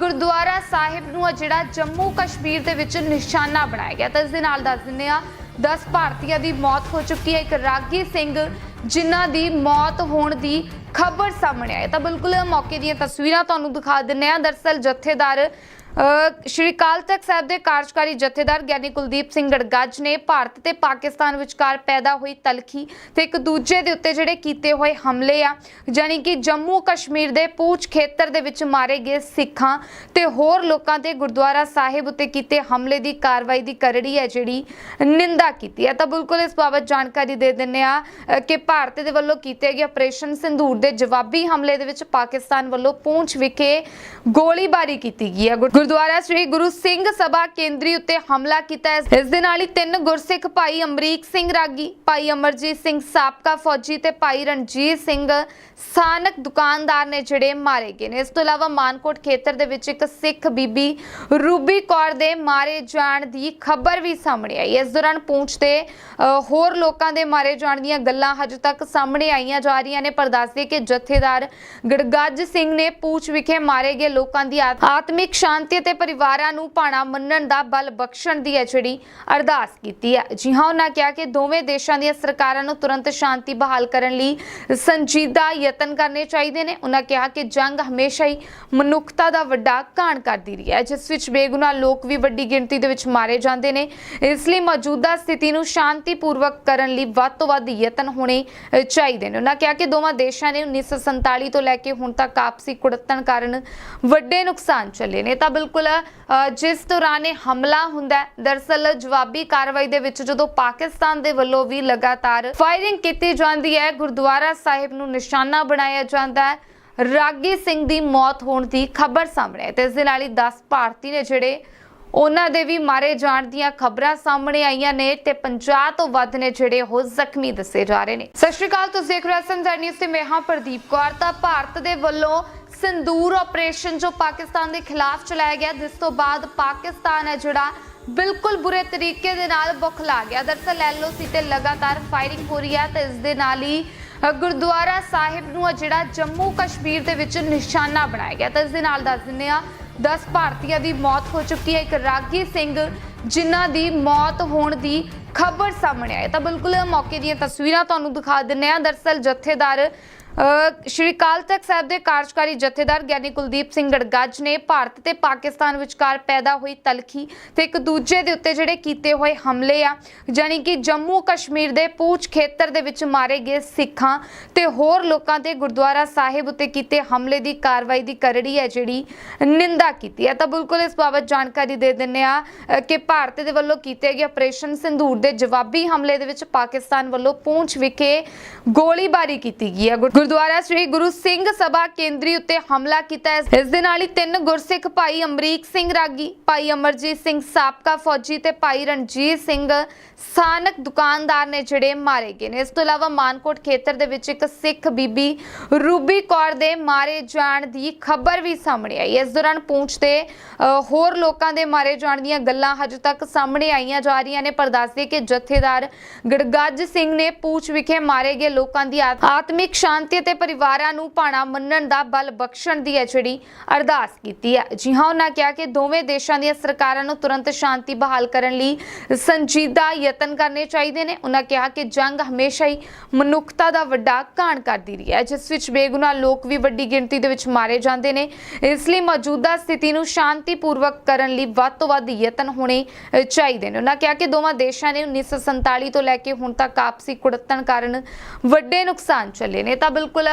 ਗੁਰਦੁਆਰਾ ਸਾਹਿਬ ਨੂੰ ਜਿਹੜਾ ਜੰਮੂ ਕਸ਼ਮੀਰ ਦੇ ਵਿੱਚ ਨਿਸ਼ਾਨਾ ਬਣਾਇਆ ਗਿਆ। ਤਾਂ ਇਸ ਦੇ ਨਾਲ ਦੱਸ ਦਿੰਦੇ ਆ 10 ਭਾਰਤੀਆਂ ਦੀ ਮੌਤ ਹੋ ਚੁੱਕੀ ਹੈ। ਇੱਕ ਰਾਗੀ ਸਿੰਘ ਜਿਨ੍ਹਾਂ ਦੀ ਮੌਤ ਹੋਣ ਦੀ ਖਬਰ ਸਾਹਮਣੇ ਆਈ ਤਾਂ ਬਿਲਕੁਲ ਮੌਕੇ ਦੀਆਂ ਤਸਵੀਰਾਂ ਤੁਹਾਨੂੰ ਦਿਖਾ ਦਿੰਨੇ ਆ ਦਰਸਲ ਜਥੇਦਾਰ ਸ਼੍ਰੀ ਅਕਾਲ ਤਖਤ ਸਾਹਿਬ ਦੇ ਕਾਰਜਕਾਰੀ ਜਥੇਦਾਰ ਗਿਆਨੀ ਕੁਲਦੀਪ ਸਿੰਘ ਗੜਗੱਜ ਨੇ ਭਾਰਤ ਤੇ ਪਾਕਿਸਤਾਨ ਵਿਚਕਾਰ ਪੈਦਾ ਹੋਈ ਤਲਖੀ ਤੇ ਇੱਕ ਦੂਜੇ ਦੇ ਉੱਤੇ ਜਿਹੜੇ ਕੀਤੇ ਹੋਏ ਹਮਲੇ ਆ, ਜਾਣੀ ਕਿ ਜੰਮੂ ਕਸ਼ਮੀਰ ਦੇ ਪੂੰਛ ਖੇਤਰ ਦੇ ਵਿੱਚ ਮਾਰੇ ਗਏ ਸਿੱਖਾਂ ਤੇ ਹੋਰ ਲੋਕਾਂ ਤੇ ਗੁਰਦੁਆਰਾ ਸਾਹਿਬ ਉੱਤੇ ਕੀਤੇ ਹਮਲੇ ਦੀ ਕਾਰਵਾਈ ਦੀ ਕਰੜੀ ਹੈ ਜਿਹੜੀ ਨਿੰਦਾ ਕੀਤੀ ਹੈ। ਤਾਂ ਬਿਲਕੁਲ ਇਸ ਬਾਬਤ ਜਾਣਕਾਰੀ ਦੇ ਦਿੰਨੇ ਆ ਕਿ ਭਾਰਤ ਦੇ ਵੱਲੋਂ ਕੀਤੇ ਗਏ ਆਪਰੇਸ਼ਨ ਸਿੰਧੂਰ ਦੇ ਜਵਾਬੀ ਹਮਲੇ ਦੇ ਵਿੱਚ ਪਾਕਿਸਤਾਨ ਵੱਲੋਂ ਪੂੰਛ ਵਿਖੇ ਗੋਲੀਬਾਰੀ ਕੀਤੀ ਗਈ ਹੈ। ਗੁਰ- ਗੁਰਦੁਆਰਾ ਸ੍ਰੀ ਗੁਰੂ ਸਿੰਘ ਸਭਾ ਕੇਂਦਰੀ ਉੱਤੇ ਹਮਲਾ ਕੀਤਾ ਹੈ। ਇਸ ਦੇ ਨਾਲ ਹੀ ਤਿੰਨ ਗੁਰਸਿੱਖ ਭਾਈ ਅਮਰੀਕ ਸਿੰਘ ਰਾਗੀ, ਭਾਈ ਅਮਰਜੀਤ ਸਿੰਘ ਸਾਬਕਾ ਫੌਜੀ ਤੇ ਭਾਈ ਰਣਜੀਤ ਸਿੰਘ ਸਥਾਨਕ ਦੁਕਾਨਦਾਰ ਨੇ ਜਿਹੜੇ ਮਾਰੇ ਗਏ ਨੇ। ਇਸ ਤੋਂ ਇਲਾਵਾ ਮਾਨਕੋਟ ਖੇਤਰ ਦੇ ਵਿੱਚ ਇੱਕ ਸਿੱਖ ਬੀਬੀ ਰੂਬੀ ਕੌਰ ਦੇ ਮਾਰੇ ਜਾਣ ਦੀ ਖਬਰ ਵੀ ਸਾਹਮਣੇ ਆਈ ਇਸ ਦੌਰਾਨ ਪੂੰਛ ਤੇ ਹੋਰ ਲੋਕਾਂ ਦੇ ਮਾਰੇ ਜਾਣ ਦੀਆਂ ਗੱਲਾਂ ਹਜੇ ਤੱਕ ਸਾਹਮਣੇ ਆਈਆਂ ਜਾ ਰਹੀਆਂ ਨੇ, ਪਰ ਦੱਸਦੇ ਕਿ ਜਥੇਦਾਰ ਗੜਗੱਜ ਸਿੰਘ ਨੇ ਪੂੰਛ ਵਿਖੇ ਮਾਰੇ ਗਏ ਲੋਕਾਂ ਦੀ ਆਤਮਿਕ ਸ਼ਾਂਤੀ ਤੇ ਪਰਿਵਾਰਾਂ ਨੂੰ ਭਾਣਾ ਮੰਨਣ ਦਾ ਬਲ ਬਖਸ਼ਣ ਦੀ ਹੈ ਜਿਹੜੀ ਅਰਦਾਸ ਕੀਤੀ ਹੈ। ਜੀ ਹਾਂ, ਉਹਨਾਂ ਕਿਹਾ ਕਿ ਦੋਵੇਂ ਦੇਸ਼ਾਂ ਦੀਆਂ ਸਰਕਾਰਾਂ ਨੂੰ ਤੁਰੰਤ ਸ਼ਾਂਤੀ ਬਹਾਲ ਕਰਨ ਲਈ ਸੰਜੀਦਾ ਯਤਨ ਕਰਨੇ ਚਾਹੀਦੇ ਨੇ। ਉਹਨਾਂ ਕਿਹਾ ਕਿ ਜੰਗ ਹਮੇਸ਼ਾ ਹੀ ਮਨੁੱਖਤਾ ਦਾ ਵੱਡਾ ਘਾਣ ਕਰਦੀ ਰਹੀ ਹੈ, ਜਿਸ ਵਿੱਚ ਬੇਗੁਨਾਹ ਲੋਕ ਵੀ ਵੱਡੀ ਗਿਣਤੀ ਦੇ ਵਿੱਚ ਮਾਰੇ ਜਾਂਦੇ ਨੇ। ਇਸ ਲਈ ਮੌਜੂਦਾ ਸਥਿਤੀ ਨੂੰ ਸ਼ਾਂਤੀਪੂਰਵਕ ਕਰਨ ਲਈ ਵੱਧ ਤੋਂ ਵੱਧ ਯਤਨ ਹੋਣੇ ਚਾਹੀਦੇ ਨੇ। ਉਹਨਾਂ ਕਿਹਾ ਕਿ ਦੋਵਾਂ ਦੇਸ਼ਾਂ ਨੇ 1947 ਤੋਂ ਲੈ ਕੇ ਹੁਣ ਤੱਕ ਆਪਸੀ ਕੁੜੱਤਣ ਕਾਰਨ ਵੱਡੇ ਨੁਕਸਾਨ ਚੱਲੇ ਨੇ। ਤਾਂ ਬਿਲਕੁਲ ਜਿਸ ਦੌਰਾਨ ਇਹ ਹਮਲਾ ਹੁੰਦਾ ਹੈ, ਦਰਅਸਲ ਜਵਾਬੀ ਕਾਰਵਾਈ ਦੇ ਵਿੱਚ ਜਦੋਂ ਪਾਕਿਸਤਾਨ ਦੇ ਵੱਲੋਂ ਵੀ ਲਗਾਤਾਰ ਫਾਇਰਿੰਗ ਕੀਤੀ ਜਾਂਦੀ ਹੈ ਗੁਰਦੁਆਰਾ ਸਾਹਿਬ ਨੂੰ ਨਿਸ਼ਾਨਾ ਬਣਾਇਆ ਜਾਂਦਾ ਹੈ। ਰਾਗੀ ਸਿੰਘ ਦੀ ਮੌਤ ਹੋਣ ਦੀ ਖਬਰ ਸਾਹਮਣੇ ਹੈ ਤੇ ਇਸ ਦੇ ਨਾਲ ਹੀ 10 ਭਾਰਤੀ ਨੇ ਜਿਹੜੇ ਉਹਨਾਂ ਦੇ ਵੀ ਮਾਰੇ ਜਾਣ ਦੀਆਂ ਖਬਰਾਂ ਸਾਹਮਣੇ ਆਈਆਂ ਨੇ ਤੇ 50 ਤੋਂ ਵੱਧ ਨੇ ਜਿਹੜੇ ਉਹ ਜ਼ਖਮੀ ਦੱਸੇ ਜਾ ਰਹੇ ਨੇ। ਸਤਿ ਸ਼੍ਰੀ ਅਕਾਲ ਤੁਸੀਂ ਦੇਖ ਰਹੇ ਹੋ ਸੰਜਰ ਨਿਊਜ਼ ਤੇ ਮੈਂ ਹਾਂ ਪ੍ਰਦੀਪ ਕੌਰ। ਤਾਂ ਭਾਰਤ ਦੇ ਵੱਲੋਂ ਸਿੰਦੂਰ ਆਪਰੇਸ਼ਨ ਜੋ ਪਾਕਿਸਤਾਨ ਦੇ ਖਿਲਾਫ ਚਲਾਇਆ ਗਿਆ, ਜਿਸ ਤੋਂ ਬਾਅਦ ਪਾਕਿਸਤਾਨ ਹੈ ਜਿਹੜਾ ਬਿਲਕੁਲ ਬੁਰੇ ਤਰੀਕੇ ਦੇ ਨਾਲ ਬੁਖਲਾ ਗਿਆ। ਦਰਸਲ ਐਲਓਸੀ ਤੇ ਲਗਾਤਾਰ ਫਾਇਰਿੰਗ ਹੋ ਰਹੀ ਹੈ ਤੇ ਇਸ ਦੇ ਨਾਲ ਹੀ ਗੁਰਦੁਆਰਾ ਸਾਹਿਬ ਨੂੰ ਜਿਹੜਾ ਜੰਮੂ ਕਸ਼ਮੀਰ ਦੇ ਵਿੱਚ ਨਿਸ਼ਾਨਾ ਬਣਾਇਆ ਗਿਆ। ਤਾਂ ਇਸ ਦੇ ਨਾਲ ਦੱਸ ਦਿੰਦੇ ਆ 10 ਭਾਰਤੀਆਂ ਦੀ ਮੌਤ ਹੋ ਚੁੱਕੀ ਹੈ। ਇੱਕ ਰਾਗੀ ਸਿੰਘ ਜਿਨ੍ਹਾਂ ਦੀ ਮੌਤ ਹੋਣ ਦੀ ਖਬਰ ਸਾਹਮਣੇ ਆਈ ਤਾਂ ਬਿਲਕੁਲ ਮੌਕੇ ਦੀਆਂ ਤਸਵੀਰਾਂ ਤੁਹਾਨੂੰ ਦਿਖਾ ਦਿੰਨੇ ਆ ਦਰਸਲ ਜਥੇਦਾਰ ਸ਼੍ਰੀ ਅਕਾਲ ਤਖਤ ਸਾਹਿਬ ਦੇ ਕਾਰਜਕਾਰੀ ਜਥੇਦਾਰ ਗਿਆਨੀ ਕੁਲਦੀਪ ਸਿੰਘ ਗੜਗੱਜ ਨੇ ਭਾਰਤ ਤੇ ਪਾਕਿਸਤਾਨ ਵਿਚਕਾਰ ਪੈਦਾ ਹੋਈ ਤਲਖੀ ਤੇ ਇੱਕ ਦੂਜੇ ਦੇ ਉੱਤੇ ਜਿਹੜੇ ਕੀਤੇ ਹੋਏ ਹਮਲੇ ਆ, ਜਾਣੀ ਕਿ ਜੰਮੂ ਕਸ਼ਮੀਰ ਦੇ ਪੂੰਛ ਖੇਤਰ ਦੇ ਵਿੱਚ ਮਾਰੇ ਗਏ ਸਿੱਖਾਂ ਤੇ ਹੋਰ ਲੋਕਾਂ ਤੇ ਗੁਰਦੁਆਰਾ ਸਾਹਿਬ ਉੱਤੇ ਕੀਤੇ ਹਮਲੇ ਦੀ ਕਾਰਵਾਈ ਦੀ ਕਰੜੀ ਹੈ ਜਿਹੜੀ ਨਿੰਦਾ ਕੀਤੀ ਹੈ। ਤਾਂ ਬਿਲਕੁਲ ਇਸ ਬਾਬਤ ਜਾਣਕਾਰੀ ਦੇ ਦਿੰਨੇ ਆ ਕਿ ਭਾਰਤ ਦੇ ਵੱਲੋਂ ਕੀਤੇ ਗਏ ਆਪਰੇਸ਼ਨ ਸਿੰਧੂਰ ਦੇ ਜਵਾਬੀ ਹਮਲੇ ਦੇ ਵਿੱਚ ਪਾਕਿਸਤਾਨ ਵੱਲੋਂ ਪੂੰਛ ਵਿਖੇ ਗੋਲੀਬਾਰੀ ਕੀਤੀ ਗਈ ਹੈ। ਗੁਰ- ਗੁਰਦੁਆਰਾ ਸ੍ਰੀ ਗੁਰੂ ਸਿੰਘ ਸਭਾ ਕੇਂਦਰੀ ਉੱਤੇ ਹਮਲਾ ਕੀਤਾ ਹੈ। ਇਸ ਦੇ ਨਾਲ ਹੀ ਤਿੰਨ ਗੁਰਸਿੱਖ ਭਾਈ ਅਮਰੀਕ ਸਿੰਘ ਰਾਗੀ, ਭਾਈ ਅਮਰਜੀਤ ਸਿੰਘ ਸਾਬਕਾ ਫੌਜੀ ਤੇ ਭਾਈ ਰਣਜੀਤ ਸਿੰਘ ਸਥਾਨਕ ਦੁਕਾਨਦਾਰ ਨੇ ਜਿਹੜੇ ਮਾਰੇ ਗਏ ਨੇ। ਇਸ ਤੋਂ ਇਲਾਵਾ ਮਾਨਕੋਟ ਖੇਤਰ ਦੇ ਵਿੱਚ ਇੱਕ ਸਿੱਖ ਬੀਬੀ ਰੂਬੀ ਕੌਰ ਦੇ ਮਾਰੇ ਜਾਣ ਦੀ ਖਬਰ ਵੀ ਸਾਹਮਣੇ ਆਈ। ਇਸ ਦੌਰਾਨ ਪੂੰਛ ਤੇ ਹੋਰ ਲੋਕਾਂ ਦੇ ਮਾਰੇ ਜਾਣ ਦੀਆਂ ਗੱਲਾਂ ਹਜੇ ਤੱਕ ਸਾਹਮਣੇ ਆਈਆਂ ਜਾ ਰਹੀਆਂ ਨੇ, ਪਰ ਦੱਸਦੇ ਕਿ ਜਥੇਦਾਰ ਗੜਗੱਜ ਸਿੰਘ ਨੇ ਪੂੰਛ ਵਿਖੇ ਮਾਰੇ ਗਏ ਲੋਕਾਂ ਦੀ ਆਤ- ਆਤਮਿਕ ਸ਼ਾਂਤੀ ਅਤੇ ਪਰਿਵਾਰਾਂ ਨੂੰ ਭਾਣਾ ਮੰਨਣ ਦਾ ਬਲ ਬਖਸ਼ਣ ਦੀ ਹੈ ਜਿਹੜੀ ਅਰਦਾਸ ਕੀਤੀ ਹੈ। ਜੀ ਹਾਂ, ਉਹਨਾਂ ਕਿਹਾ ਕਿ ਦੋਵੇਂ ਦੇਸ਼ਾਂ ਦੀਆਂ ਸਰਕਾਰਾਂ ਨੂੰ ਤੁਰੰਤ ਸ਼ਾਂਤੀ ਬਹਾਲ ਕਰਨ ਲਈ ਸੰਜੀਦਾ ਯਤਨ ਕਰਨੇ ਚਾਹੀਦੇ ਨੇ। ਉਹਨਾਂ ਕਿਹਾ ਕਿ ਜੰਗ ਹਮੇਸ਼ਾ ਹੀ ਮਨੁੱਖਤਾ ਦਾ ਵੱਡਾ ਘਾਣ ਕਰਦੀ ਰਹੀ ਹੈ, ਜਿਸ ਵਿੱਚ ਬੇਗੁਨਾਹ ਲੋਕ ਵੀ ਵੱਡੀ ਗਿਣਤੀ ਦੇ ਵਿੱਚ ਮਾਰੇ ਜਾਂਦੇ ਨੇ। ਇਸ ਲਈ ਮੌਜੂਦਾ ਸਥਿਤੀ ਨੂੰ ਸ਼ਾਂਤੀਪੂਰਵਕ ਕਰਨ ਲਈ ਵੱਧ ਤੋਂ ਵੱਧ ਯਤਨ ਹੋਣੇ ਚਾਹੀਦੇ ਨੇ। ਉਹਨਾਂ ਕਿਹਾ ਕਿ ਦੋਵਾਂ ਦੇਸ਼ਾਂ ਨੇ 1947 ਤੋਂ ਲੈ ਕੇ ਹੁਣ ਤੱਕ ਆਪਸੀ ਕੁੜੱਤਣ ਕਾਰਨ ਵੱਡੇ ਨੁਕਸਾਨ ਚੱਲੇ ਨੇ। ਤਾਂ ਬਿਲਕੁਲ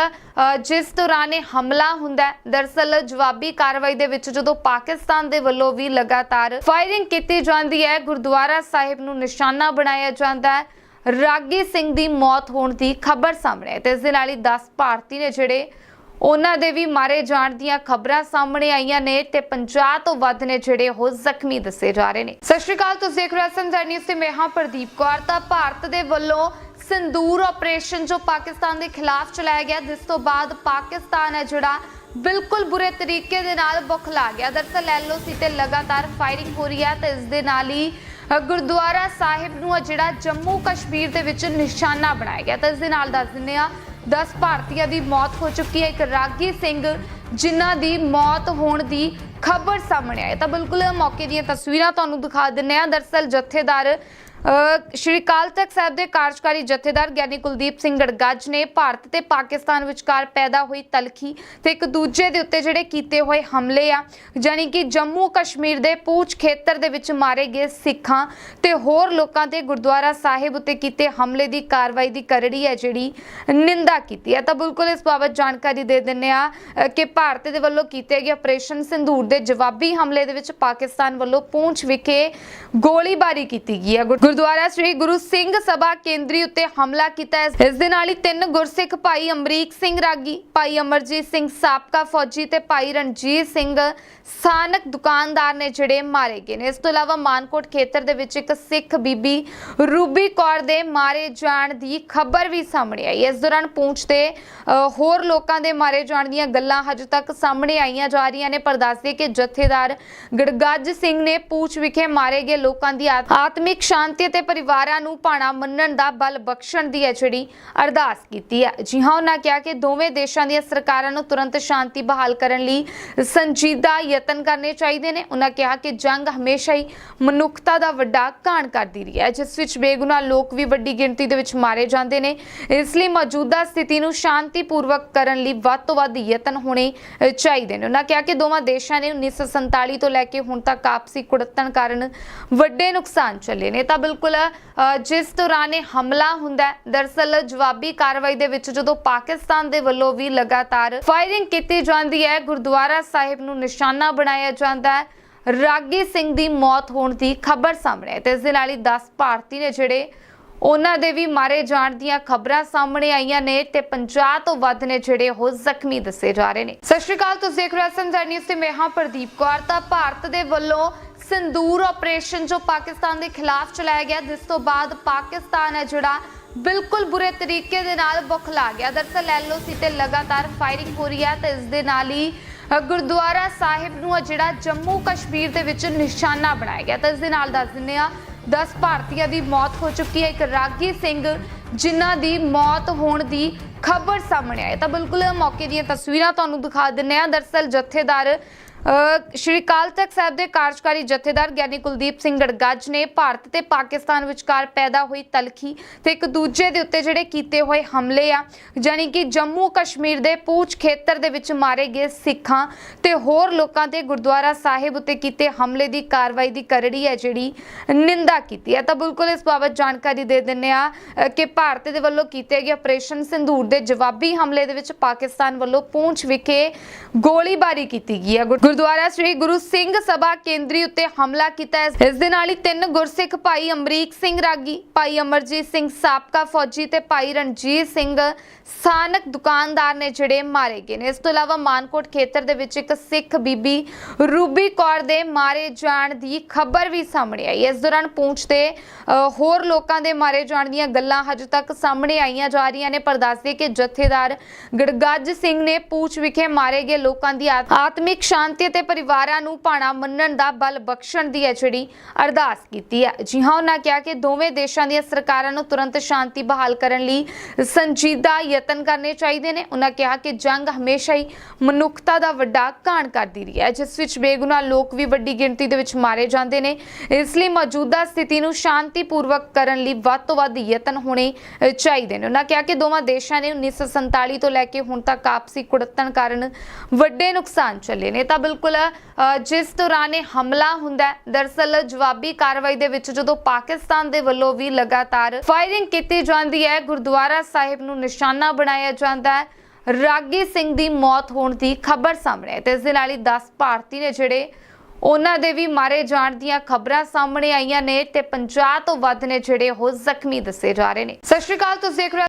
ਜਿਸ ਦੌਰਾਨ ਇਹ ਹਮਲਾ ਹੁੰਦਾ ਹੈ, ਦਰਅਸਲ ਜਵਾਬੀ ਕਾਰਵਾਈ ਦੇ ਵਿੱਚ ਜਦੋਂ ਪਾਕਿਸਤਾਨ ਦੇ ਵੱਲੋਂ ਵੀ ਲਗਾਤਾਰ ਫਾਇਰਿੰਗ ਕੀਤੀ ਜਾਂਦੀ ਹੈ ਗੁਰਦੁਆਰਾ ਸਾਹਿਬ ਨੂੰ ਨਿਸ਼ਾਨਾ ਬਣਾਇਆ ਜਾਂਦਾ ਹੈ। ਰਾਗੀ ਸਿੰਘ ਦੀ ਮੌਤ ਹੋਣ ਦੀ ਖਬਰ ਸਾਹਮਣੇ ਹੈ ਤੇ ਇਸ ਦੇ ਨਾਲ ਹੀ 10 ਭਾਰਤੀ ਨੇ ਜਿਹੜੇ ਉਹਨਾਂ ਦੇ ਵੀ ਮਾਰੇ ਜਾਣ ਦੀਆਂ ਖਬਰਾਂ ਸਾਹਮਣੇ ਆਈਆਂ ਨੇ ਤੇ 50 ਤੋਂ ਵੱਧ ਨੇ ਜਿਹੜੇ ਉਹ ਜ਼ਖਮੀ ਦੱਸੇ ਜਾ ਰਹੇ ਨੇ। ਸਤਿ ਸ਼੍ਰੀ ਅਕਾਲ ਤੁਸੀਂ ਦੇਖ ਰਹੇ ਹੋ ਸੰਜਰ ਨਿਊਜ਼ ਤੇ ਮੈਂ ਹਾਂ ਪ੍ਰਦੀਪ ਕੌਰ। ਤਾਂ ਭਾਰਤ ਦੇ ਵੱਲੋਂ ਸਿੰਦੂਰ ਆਪਰੇਸ਼ਨ ਜੋ ਪਾਕਿਸਤਾਨ ਦੇ ਖਿਲਾਫ ਚਲਾਇਆ ਗਿਆ, ਜਿਸ ਤੋਂ ਬਾਅਦ ਪਾਕਿਸਤਾਨ ਹੈ ਜਿਹੜਾ ਬਿਲਕੁਲ ਬੁਰੇ ਤਰੀਕੇ ਦੇ ਨਾਲ ਬੁਖਲਾ ਗਿਆ। ਦਰਅਸਲ ਐਲਓਸੀ ਤੇ ਲਗਾਤਾਰ ਫਾਇਰਿੰਗ ਹੋ ਰਹੀ ਹੈ ਤੇ ਇਸ ਦੇ ਨਾਲ ਹੀ ਗੁਰਦੁਆਰਾ ਸਾਹਿਬ ਨੂੰ ਜਿਹੜਾ ਜੰਮੂ ਕਸ਼ਮੀਰ ਦੇ ਵਿੱਚ ਨਿਸ਼ਾਨਾ ਬਣਾਇਆ ਗਿਆ। ਤਾਂ ਇਸ ਦੇ ਨਾਲ ਦੱਸ ਦਿੰਦੇ ਆ 10 ਭਾਰਤੀਆਂ ਦੀ ਮੌਤ ਹੋ ਚੁੱਕੀ ਹੈ। ਇੱਕ ਰਾਗੀ ਸਿੰਘ ਜਿਨ੍ਹਾਂ ਦੀ ਮੌਤ ਹੋਣ ਦੀ ਖਬਰ ਸਾਹਮਣੇ ਆਈ ਤਾਂ ਬਿਲਕੁਲ ਮੌਕੇ ਦੀਆਂ ਤਸਵੀਰਾਂ ਤੁਹਾਨੂੰ ਦਿਖਾ ਦਿੰਨੇ ਆ ਦਰਸਲ ਜਥੇਦਾਰ ਸ਼੍ਰੀ ਅਕਾਲ ਤਖਤ ਸਾਹਿਬ ਦੇ ਕਾਰਜਕਾਰੀ ਜਥੇਦਾਰ ਗਿਆਨੀ ਕੁਲਦੀਪ ਸਿੰਘ ਗੜਗੱਜ ਨੇ ਭਾਰਤ ਤੇ ਪਾਕਿਸਤਾਨ ਵਿਚਕਾਰ ਪੈਦਾ ਹੋਈ ਤਲਖੀ ਤੇ ਇੱਕ ਦੂਜੇ ਦੇ ਉੱਤੇ ਜਿਹੜੇ ਕੀਤੇ ਹੋਏ ਹਮਲੇ ਆ, ਜਾਣੀ ਕਿ ਜੰਮੂ ਕਸ਼ਮੀਰ ਦੇ ਪੂੰਛ ਖੇਤਰ ਦੇ ਵਿੱਚ ਮਾਰੇ ਗਏ ਸਿੱਖਾਂ ਤੇ ਹੋਰ ਲੋਕਾਂ ਤੇ ਗੁਰਦੁਆਰਾ ਸਾਹਿਬ ਉੱਤੇ ਕੀਤੇ ਹਮਲੇ ਦੀ ਕਾਰਵਾਈ ਦੀ ਕਰੜੀ ਹੈ ਜਿਹੜੀ ਨਿੰਦਾ ਕੀਤੀ ਹੈ। ਤਾਂ ਬਿਲਕੁਲ ਇਸ ਬਾਬਤ ਜਾਣਕਾਰੀ ਦੇ ਦਿੰਨੇ ਆ ਕਿ ਭਾਰਤ ਦੇ ਵੱਲੋਂ ਕੀਤੇ ਗਏ ਆਪਰੇਸ਼ਨ ਸਿੰਧੂਰ ਦੇ ਜਵਾਬੀ ਹਮਲੇ ਦੇ ਵਿੱਚ ਪਾਕਿਸਤਾਨ ਵੱਲੋਂ ਪੂੰਛ ਵਿਖੇ ਗੋਲੀਬਾਰੀ ਕੀਤੀ ਗਈ ਹੈ। ਗੁਰ- ਗੁਰਦੁਆਰਾ ਸ੍ਰੀ ਗੁਰੂ ਸਿੰਘ ਸਭਾ ਕੇਂਦਰੀ ਉੱਤੇ ਹਮਲਾ ਕੀਤਾ ਹੈ। ਇਸ ਦੇ ਨਾਲ ਹੀ ਤਿੰਨ ਗੁਰਸਿੱਖ ਭਾਈ ਅਮਰੀਕ ਸਿੰਘ ਰਾਗੀ, ਭਾਈ ਅਮਰਜੀਤ ਸਿੰਘ ਸਾਬਕਾ ਫੌਜੀ ਤੇ ਭਾਈ ਰਣਜੀਤ ਸਿੰਘ ਸਥਾਨਕ ਦੁਕਾਨਦਾਰ ਨੇ ਜਿਹੜੇ ਮਾਰੇ ਗਏ ਨੇ। ਇਸ ਤੋਂ ਇਲਾਵਾ ਮਾਨਕੋਟ ਖੇਤਰ ਦੇ ਵਿੱਚ ਇੱਕ ਸਿੱਖ ਬੀਬੀ ਰੂਬੀ ਕੌਰ ਦੇ ਮਾਰੇ ਜਾਣ ਦੀ ਖਬਰ ਵੀ ਸਾਹਮਣੇ ਆਈ ਇਸ ਦੌਰਾਨ ਪੂੰਛ ਤੇ ਹੋਰ ਲੋਕਾਂ ਦੇ ਮਾਰੇ ਜਾਣ ਦੀਆਂ ਗੱਲਾਂ ਹਜੇ ਤੱਕ ਸਾਹਮਣੇ ਆਈਆਂ ਜਾ ਰਹੀਆਂ ਨੇ, ਪਰ ਦੱਸਦੇ ਕਿ ਜਥੇਦਾਰ ਗੜਗੱਜ ਸਿੰਘ ਨੇ ਪੂੰਛ ਵਿਖੇ ਮਾਰੇ ਗਏ ਲੋਕਾਂ ਦੀ ਆਤਮਿਕ ਸ਼ਾਂਤੀ ਤੇ ਪਰਿਵਾਰਾਂ ਨੂੰ ਭਾਣਾ ਮੰਨਣ ਦਾ ਬਲ ਬਖਸ਼ਣ ਦੀ ਹੈ ਜਿਹੜੀ ਅਰਦਾਸ ਕੀਤੀ ਹੈ। ਜੀ ਹਾਂ, ਉਹਨਾਂ ਕਿਹਾ ਕਿ ਦੋਵੇਂ ਦੇਸ਼ਾਂ ਦੀਆਂ ਸਰਕਾਰਾਂ ਨੂੰ ਤੁਰੰਤ ਸ਼ਾਂਤੀ ਬਹਾਲ ਕਰਨ ਲਈ ਸੰਜੀਦਾ ਯਤਨ ਕਰਨੇ ਚਾਹੀਦੇ ਨੇ। ਉਹਨਾਂ ਕਿਹਾ ਕਿ ਜੰਗ ਹਮੇਸ਼ਾ ਹੀ ਮਨੁੱਖਤਾ ਦਾ ਵੱਡਾ ਘਾਣ ਕਰਦੀ ਰਹੀ ਹੈ, ਜਿਸ ਵਿੱਚ ਬੇਗੁਨਾਹ ਲੋਕ ਵੀ ਵੱਡੀ ਗਿਣਤੀ ਦੇ ਵਿੱਚ ਮਾਰੇ ਜਾਂਦੇ ਨੇ। ਇਸ ਲਈ ਮੌਜੂਦਾ ਸਥਿਤੀ ਨੂੰ ਸ਼ਾਂਤੀਪੂਰਵਕ ਕਰਨ ਲਈ ਵੱਧ ਤੋਂ ਵੱਧ ਯਤਨ ਹੋਣੇ ਚਾਹੀਦੇ ਨੇ। ਉਹਨਾਂ ਕਿਹਾ ਕਿ ਦੋਵਾਂ ਦੇਸ਼ਾਂ ਨੇ 1947 ਤੋਂ ਲੈ ਕੇ ਹੁਣ ਤੱਕ ਆਪਸੀ ਕੁੜੱਤਣ ਕਾਰਨ ਵੱਡੇ ਨੁਕਸਾਨ ਚੱਲੇ ਨੇ। ਤਾਂ ਬਿਲਕੁਲ ਜਿਸ ਦੌਰਾਨ ਇਹ ਹਮਲਾ ਹੁੰਦਾ ਹੈ, ਦਰਸਲ ਜਵਾਬੀ ਕਾਰਵਾਈ ਦੇ ਵਿੱਚ ਜਦੋਂ ਪਾਕਿਸਤਾਨ ਦੇ ਵੱਲੋਂ ਵੀ ਲਗਾਤਾਰ ਫਾਇਰਿੰਗ ਕੀਤੀ ਜਾਂਦੀ ਹੈ, ਗੁਰਦੁਆਰਾ ਸਾਹਿਬ ਨੂੰ ਨਿਸ਼ਾਨਾ ਬਣਾਇਆ ਜਾਂਦਾ ਹੈ। ਰਾਗੀ ਸਿੰਘ ਦੀ ਮੌਤ ਹੋਣ ਦੀ ਖਬਰ ਸਾਹਮਣੇ ਹੈ ਤੇ ਇਸ ਦੇ ਨਾਲ ਹੀ 10 ਭਾਰਤੀ ਨੇ ਜਿਹੜੇ ਉਹਨਾਂ ਦੇ ਵੀ ਮਾਰੇ ਜਾਣ ਦੀਆਂ ਖਬਰਾਂ ਸਾਹਮਣੇ ਆਈਆਂ ਨੇ ਤੇ 50 ਤੋਂ ਵੱਧ ਨੇ ਜਿਹੜੇ ਉਹ ਜ਼ਖਮੀ ਦੱਸੇ ਜਾ ਰਹੇ ਨੇ। ਸਤਿ ਸ਼੍ਰੀ ਅਕਾਲ, ਤੁਸੀਂ ਦੇਖ ਰਹੇ ਹੋ ਸੰਜਰ ਨਿਊਜ਼ ਤੇ ਮੈਂ ਹਾਂ ਪ੍ਰਦੀਪ ਕੌਰ। ਤਾਂ ਭਾਰਤ ਦੇ ਵੱਲੋਂ ਸਿੰਦੂਰ ਆਪਰੇਸ਼ਨ ਜੋ ਪਾਕਿਸਤਾਨ ਦੇ ਖਿਲਾਫ ਚਲਾਇਆ ਗਿਆ, ਜਿਸ ਤੋਂ ਬਾਅਦ ਪਾਕਿਸਤਾਨ ਹੈ ਜਿਹੜਾ ਬਿਲਕੁਲ ਬੁਰੇ ਤਰੀਕੇ ਦੇ ਨਾਲ ਬੁਖਲਾ ਗਿਆ। ਦਰਸਲ ਐਲਓਸੀ ਤੇ ਲਗਾਤਾਰ ਫਾਇਰਿੰਗ ਹੋ ਰਹੀ ਹੈ ਤੇ ਇਸ ਦੇ ਨਾਲ ਹੀ ਗੁਰਦੁਆਰਾ ਸਾਹਿਬ ਨੂੰ ਜਿਹੜਾ ਜੰਮੂ ਕਸ਼ਮੀਰ ਦੇ ਵਿੱਚ ਨਿਸ਼ਾਨਾ ਬਣਾਇਆ ਗਿਆ। ਤਾਂ ਇਸ ਦੇ ਨਾਲ ਦੱਸ ਦਿੰਦੇ ਆ 10 ਭਾਰਤੀਆਂ ਦੀ ਮੌਤ ਹੋ ਚੁੱਕੀ ਹੈ। ਇੱਕ ਰਾਗੀ ਸਿੰਘ ਜਿਨ੍ਹਾਂ ਦੀ ਮੌਤ ਹੋਣ ਦੀ ਖਬਰ ਸਾਹਮਣੇ ਆਈ ਤਾਂ ਬਿਲਕੁਲ ਮੌਕੇ ਦੀਆਂ ਤਸਵੀਰਾਂ ਤੁਹਾਨੂੰ ਦਿਖਾ ਦਿੰਨੇ ਆ ਦਰਸਲ ਜਥੇਦਾਰ ਸ਼੍ਰੀ ਅਕਾਲ ਤਖਤ ਸਾਹਿਬ ਦੇ ਕਾਰਜਕਾਰੀ ਜਥੇਦਾਰ ਗਿਆਨੀ ਕੁਲਦੀਪ ਸਿੰਘ ਗੜਗੱਜ ਨੇ ਭਾਰਤ ਤੇ ਪਾਕਿਸਤਾਨ ਵਿਚਕਾਰ ਪੈਦਾ ਹੋਈ ਤਲਖੀ ਤੇ ਇੱਕ ਦੂਜੇ ਦੇ ਉੱਤੇ ਜਿਹੜੇ ਕੀਤੇ ਹੋਏ ਹਮਲੇ ਆ, ਜਾਣੀ ਕਿ ਜੰਮੂ ਕਸ਼ਮੀਰ ਦੇ ਪੂੰਛ ਖੇਤਰ ਦੇ ਵਿੱਚ ਮਾਰੇ ਗਏ ਸਿੱਖਾਂ ਤੇ ਹੋਰ ਲੋਕਾਂ ਤੇ ਗੁਰਦੁਆਰਾ ਸਾਹਿਬ ਉੱਤੇ ਕੀਤੇ ਹਮਲੇ ਦੀ ਕਾਰਵਾਈ ਦੀ ਕਰੜੀ ਹੈ ਜਿਹੜੀ ਨਿੰਦਾ ਕੀਤੀ ਹੈ। ਤਾਂ ਬਿਲਕੁਲ ਇਸ ਬਾਬਤ ਜਾਣਕਾਰੀ ਦੇ ਦਿੰਨੇ ਆ ਕਿ ਭਾਰਤ ਦੇ ਵੱਲੋਂ ਕੀਤੇ ਗਏ ਆਪਰੇਸ਼ਨ ਸਿੰਧੂਰ ਦੇ ਜਵਾਬੀ ਹਮਲੇ ਦੇ ਵਿੱਚ ਪਾਕਿਸਤਾਨ ਵੱਲੋਂ ਪੂੰਛ ਵਿਖੇ ਗੋਲੀਬਾਰੀ ਕੀਤੀ ਗਈ ਹੈ। ਗੁਰ- ਗੁਰਦੁਆਰਾ ਸ੍ਰੀ ਗੁਰੂ ਸਿੰਘ ਸਭਾ ਕੇਂਦਰੀ ਉੱਤੇ ਹਮਲਾ ਕੀਤਾ ਹੈ। ਇਸ ਦੇ ਨਾਲ ਹੀ ਤਿੰਨ ਗੁਰਸਿੱਖ ਭਾਈ ਅਮਰੀਕ ਸਿੰਘ ਰਾਗੀ, ਭਾਈ ਅਮਰਜੀਤ ਸਿੰਘ ਸਾਬਕਾ ਫੌਜੀ ਤੇ ਭਾਈ ਰਣਜੀਤ ਸਿੰਘ ਸਥਾਨਕ ਦੁਕਾਨਦਾਰ ਨੇ ਜਿਹੜੇ ਮਾਰੇ ਗਏ ਨੇ। ਇਸ ਤੋਂ ਇਲਾਵਾ ਮਾਨਕੋਟ ਖੇਤਰ ਦੇ ਵਿੱਚ ਇੱਕ ਸਿੱਖ ਬੀਬੀ ਰੂਬੀ ਕੌਰ ਦੇ ਮਾਰੇ ਜਾਣ ਦੀ ਖਬਰ ਵੀ ਸਾਹਮਣੇ ਆਈ ਇਸ ਦੌਰਾਨ ਪੂੰਛ ਤੇ ਹੋਰ ਲੋਕਾਂ ਦੇ ਮਾਰੇ ਜਾਣ ਦੀਆਂ ਗੱਲਾਂ ਹਜੇ ਤੱਕ ਸਾਹਮਣੇ ਆਈਆਂ ਜਾ ਰਹੀਆਂ ਨੇ, ਪਰ ਦੱਸਦੇ ਕਿ ਜਥੇਦਾਰ ਗੜਗੱਜ ਸਿੰਘ ਨੇ ਪੂੰਛ ਵਿਖੇ ਮਾਰੇ ਗਏ ਲੋਕਾਂ ਦੀ ਆਤਮਿਕ ਸ਼ਾਂਤੀ ਤੇ ਪਰਿਵਾਰਾਂ ਨੂੰ ਭਾਣਾ ਮੰਨਣ ਦਾ ਬਲ ਬਖਸ਼ਣ ਦੀ ਹੈ ਜਿਹੜੀ ਅਰਦਾਸ ਕੀਤੀ ਹੈ। ਜੀ ਹਾਂ, ਉਹਨਾਂ ਕਿਹਾ ਕਿ ਦੋਵੇਂ ਦੇਸ਼ਾਂ ਦੀਆਂ ਸਰਕਾਰਾਂ ਨੂੰ ਤੁਰੰਤ ਸ਼ਾਂਤੀ ਬਹਾਲ ਕਰਨ ਲਈ ਸੰਜੀਦਾ ਯਤਨ ਕਰਨੇ ਚਾਹੀਦੇ ਨੇ। ਉਹਨਾਂ ਕਿਹਾ ਕਿ ਜੰਗ ਹਮੇਸ਼ਾ ਹੀ ਮਨੁੱਖਤਾ ਦਾ ਵੱਡਾ ਘਾਣ ਕਰਦੀ ਰਹੀ ਹੈ, ਜਿਸ ਵਿੱਚ ਬੇਗੁਨਾਹ ਲੋਕ ਵੀ ਵੱਡੀ ਗਿਣਤੀ ਦੇ ਵਿੱਚ ਮਾਰੇ ਜਾਂਦੇ ਨੇ। ਇਸ ਲਈ ਮੌਜੂਦਾ ਸਥਿਤੀ ਨੂੰ ਸ਼ਾਂਤੀਪੂਰਵਕ ਕਰਨ ਲਈ ਵੱਧ ਤੋਂ ਵੱਧ ਯਤਨ ਹੋਣੇ ਚਾਹੀਦੇ ਨੇ। ਉਹਨਾਂ ਕਿਹਾ ਕਿ ਦੋਵਾਂ ਦੇਸ਼ਾਂ ਨੇ 1947 ਤੋਂ ਲੈ ਕੇ ਹੁਣ ਤੱਕ ਆਪਸੀ ਕੁੜੱਤਣ ਕਾਰਨ ਵੱਡੇ ਨੁਕਸਾਨ ਚੱਲੇ ਨੇ। ਤਾਂ ਬਿਲਕੁਲ ਜਿਸ ਦੌਰਾਨ ਇਹ ਹਮਲਾ ਹੁੰਦਾ ਹੈ, ਦਰਸਲ ਜਵਾਬੀ ਕਾਰਵਾਈ ਦੇ ਵਿੱਚ ਜਦੋਂ ਪਾਕਿਸਤਾਨ ਦੇ ਵੱਲੋਂ ਵੀ ਲਗਾਤਾਰ ਫਾਇਰਿੰਗ ਕੀਤੀ ਜਾਂਦੀ ਹੈ, ਗੁਰਦੁਆਰਾ ਸਾਹਿਬ ਨੂੰ ਨਿਸ਼ਾਨਾ ਬਣਾਇਆ ਜਾਂਦਾ ਹੈ। ਰਾਗੀ ਸਿੰਘ ਦੀ ਮੌਤ ਹੋਣ ਦੀ ਖਬਰ ਸਾਹਮਣੇ ਹੈ ਤੇ ਇਸ ਦੇ ਨਾਲ ਹੀ 10 ਭਾਰਤੀ ਨੇ ਜਿਹੜੇ ਉਹਨਾਂ ਦੇ ਵੀ ਮਾਰੇ ਜਾਣ ਦੀਆਂ ਖਬਰਾਂ ਸਾਹਮਣੇ ਆਈਆਂ ਨੇ ਤੇ 50 ਤੋਂ ਵੱਧ ਨੇ ਜਿਹੜੇ ਉਹ ਜ਼ਖਮੀ ਦੱਸੇ ਜਾ ਰਹੇ ਨੇ। ਸਤਿ ਸ਼੍ਰੀ ਅਕਾਲ, ਤੁਸੀਂ ਦੇਖ ਰਹੇ ਹੋ